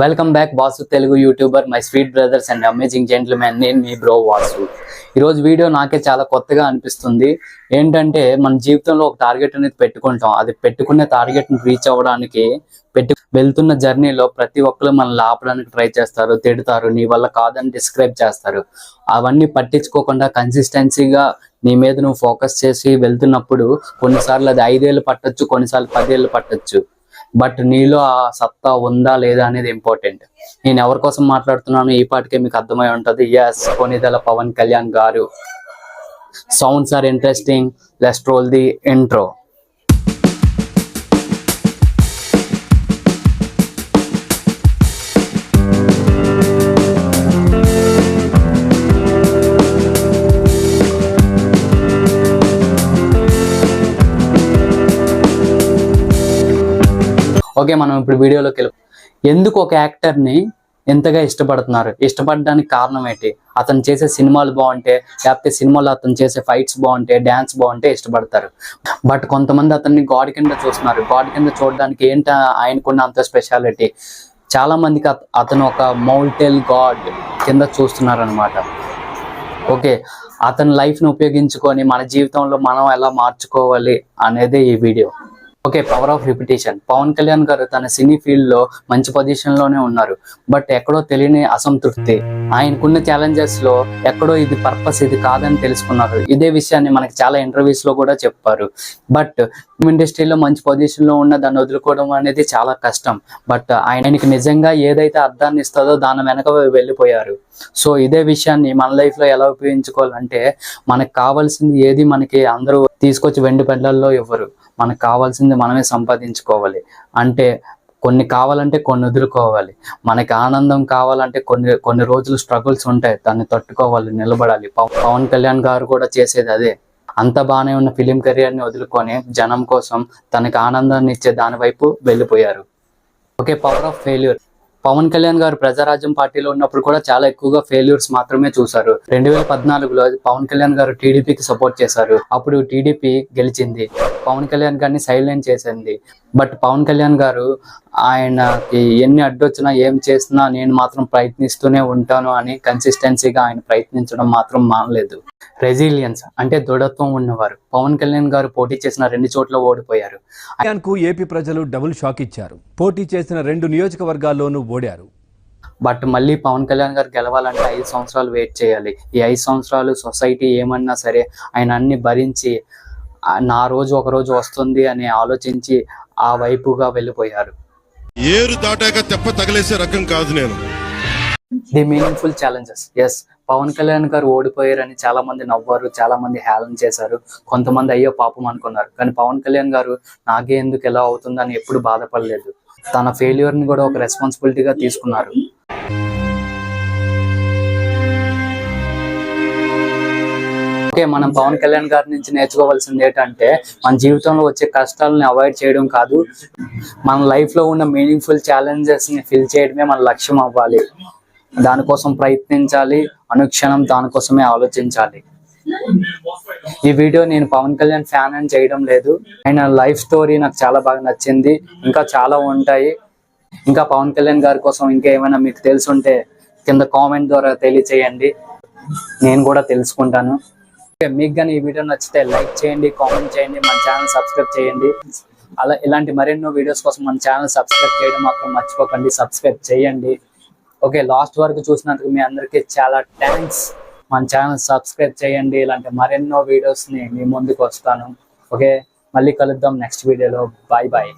Welcome back Vasu Telugu YouTuber my sweet brothers and amazing gentlemen నేను మీ bro Vasu ఈరోజు video నాకే చాలా కొత్తగా అనిపిస్తుంది. ఏంటంటే మన జీవితంలో ఒక టార్గెట్ అనేది పెట్టుకుంటాం. అది పెట్టుకునే టార్గెట్ని రీచ్ అవ్వడానికి పెట్టు వెళ్తున్న జర్నీలో ప్రతి ఒక్కరు మనల్ని ఆపడానికి ట్రై చేస్తారు తిడతారు నీ వల్ల కాదని డిస్క్రైబ్ చేస్తారు. అవన్నీ పట్టించుకోకుండా కన్సిస్టెన్సీగా నీ మీద నువ్వు ఫోకస్ చేసి వెళ్తున్నప్పుడు కొన్నిసార్లు అది ఐదేళ్ళు పట్టొచ్చు కొన్నిసార్లు పదేళ్ళు పట్టొచ్చు. బట్ నీలో ఆ సత్తా ఉందా లేదా అనేది ఇంపార్టెంట్. నేను ఎవరి కోసం మాట్లాడుతున్నాను ఈ పాటికే మీకు అర్థమై ఉంటుంది. Yes Konidela Pawan Kalyan garu. Sounds are interesting let's roll the intro okay మనం ఇప్పుడు వీడియోలోకి వెళ్ళి ఎందుకు ఒక యాక్టర్ని ఎంతగా ఇష్టపడుతున్నారు? ఇష్టపడడానికి కారణం ఏంటి? అతను చేసే సినిమాలు బాగుంటే లేకపోతే సినిమాలో అతను చేసే ఫైట్స్ బాగుంటే డ్యాన్స్ బాగుంటే ఇష్టపడతారు. బట్ కొంతమంది అతన్ని గాడ్ కింద చూస్తున్నారు. గాడ్ కింద చూడడానికి ఏంట ఆయనకున్న అంత స్పెషాలిటీ? చాలా మందికి అతను ఒక మౌల్టెల్ గాడ్ కింద చూస్తున్నారు అనమాట ఓకే అతని లైఫ్ని ఉపయోగించుకొని మన జీవితంలో మనం ఎలా మార్చుకోవాలి అనేది ఈ video. Okay power of repetition Pawan Kalyan garu తన సినీ ఫీల్డ్లో మంచి పొజిషన్లోనే ఉన్నారు. బట్ ఎక్కడో తెలియని అసంతృప్తి. ఆయనకున్న ఛాలెంజెస్లో ఎక్కడో ఇది పర్పస్ ఇది కాదని తెలుసుకున్నారు. ఇదే విషయాన్ని మనకి చాలా ఇంటర్వ్యూస్లో కూడా చెప్పారు. బట్ ఇండస్ట్రీలో మంచి పొజిషన్లో ఉన్న దాన్ని వదులుకోవడం అనేది చాలా కష్టం. బట్ ఆయనకి నిజంగా ఏదైతే అర్థాన్ని ఇస్తుందో దాని వెనక వెళ్ళిపోయారు. సో ఇదే విషయాన్ని మన లైఫ్లో ఎలా ఉపయోగించుకోవాలంటే మనకు కావాల్సింది ఏది మనకి అందరూ తీసుకొచ్చి వెండి పెళ్ళల్లో ఇవ్వరు. మనకు కావాల్సింది మనమే సంపాదించుకోవాలి. అంటే కొన్ని కావాలంటే కొన్ని వదులుకోవాలి. మనకి ఆనందం కావాలంటే కొన్ని కొన్ని రోజులు స్ట్రగుల్స్ ఉంటాయి. దాన్ని తట్టుకోవాలి నిలబడాలి. పవన్ కళ్యాణ్ గారు కూడా చేసేది అదే. అంత బాగానే ఉన్న ఫిలిం కెరియర్ని వదులుకొని జనం కోసం తనకి ఆనందాన్ని ఇచ్చే దాని వైపు వెళ్ళిపోయారు. Okay power of failure Pawan Kalyan garu Prajarajyam పార్టీలో ఉన్నప్పుడు కూడా చాలా ఎక్కువగా ఫెయిల్యూర్స్ మాత్రమే చూసారు రెండు వేల పద్నాలుగులో పవన్ కళ్యాణ్ గారు టీడీపీకి సపోర్ట్ చేశారు. అప్పుడు టీడీపీ గెలిచింది. పవన్ కళ్యాణ్ గారిని సైలెంట్ చేసింది. బట్ పవన్ కళ్యాణ్ గారు ఆయనకి ఎన్ని అడ్డొచ్చినా ఏం చేసినా నేను మాత్రం ప్రయత్నిస్తూనే ఉంటాను అని కన్సిస్టెన్సీగా ఆయన ప్రయత్నించడం మాత్రం మానలేదు. రెసిలియన్స్ అంటే దృఢత్వం ఉన్నవారు. పవన్ కళ్యాణ్ గారు పోటీ చేసిన రెండు చోట్ల ఓడిపోయారు. కు ఏపీ ప్రజలు డబుల్ షాక్ ఇచ్చారు. పోటీ చేసిన రెండు నియోజకవర్గాల్లోనూ ఓడారు. బట్ మళ్ళీ పవన్ కళ్యాణ్ గారు గెలవాలంటే ఐదు సంవత్సరాలు వెయిట్ చేయాలి. ఈ ఐదు సంవత్సరాలు సొసైటీ ఏమన్నా సరే ఆయన అన్ని భరించి నా రోజు ఒక రోజు వస్తుంది అని ఆలోచించి ఆ వైపుగా వెళ్ళిపోయారు. ఏరు దాటాక తెప్ప తగిలేసే రకం కాదు నేను. The meaningful challenges yes Pawan Kalyan garu ఓడిపోయారని చాలా మంది నవ్వారు చాలా మంది హేళన చేశారు. కొంతమంది అయ్యో పాపం అనుకున్నారు. కానీ పవన్ కళ్యాణ్ గారు నాకే ఎందుకు ఎలా అవుతుందని ఎప్పుడు బాధపడలేదు. తన ఫెయిల్యూర్ని కూడా ఒక రెస్పాన్సిబిలిటీగా తీసుకున్నారు. అంటే మనం పవన్ కళ్యాణ్ గారి నుంచి నేర్చుకోవాల్సింది ఏంటంటే మన జీవితంలో వచ్చే కష్టాలను అవాయిడ్ చేయడం కాదు. మన లైఫ్లో ఉన్న మీనింగ్ఫుల్ ఛాలెంజెస్ని ఫిల్ చేయడమే మన లక్ష్యం అవ్వాలి. దానికోసం ప్రయత్నించాలి. అనుక్షణం దానికోసమే ఆలోచించాలి. ఈ వీడియో నేను పవన్ కళ్యాణ్ ఫ్యాన్ అని చేయడం లేదు. ఆయన లైఫ్ స్టోరీ నాకు చాలా బాగా నచ్చింది. ఇంకా చాలా ఉంటాయి. ఇంకా పవన్ కళ్యాణ్ గారి కోసం ఇంకా ఏమైనా మీకు తెలుసుంటే కింద కామెంట్ ద్వారా తెలియచేయండి. నేను కూడా తెలుసుకుంటాను. ఓకే, మీకు కానీ ఈ వీడియో నచ్చితే లైక్ చేయండి కామెంట్ చేయండి మన ఛానల్ సబ్స్క్రైబ్ చేయండి. అలా ఇలాంటి మరెన్నో వీడియోస్ కోసం మన ఛానల్ సబ్స్క్రైబ్ చేయడం మాత్రం మర్చిపోకండి సబ్స్క్రైబ్ చేయండి. ఓకే లాస్ట్ వరకు చూసినందుకు మీ అందరికీ చాలా థ్యాంక్స్. మన ఛానల్ సబ్స్క్రైబ్ చేయండి ఇలాంటి మరెన్నో వీడియోస్ని మీ ముందుకు వస్తాను. ఓకే మళ్ళీ కలుద్దాం నెక్స్ట్ వీడియోలో. Bye bye.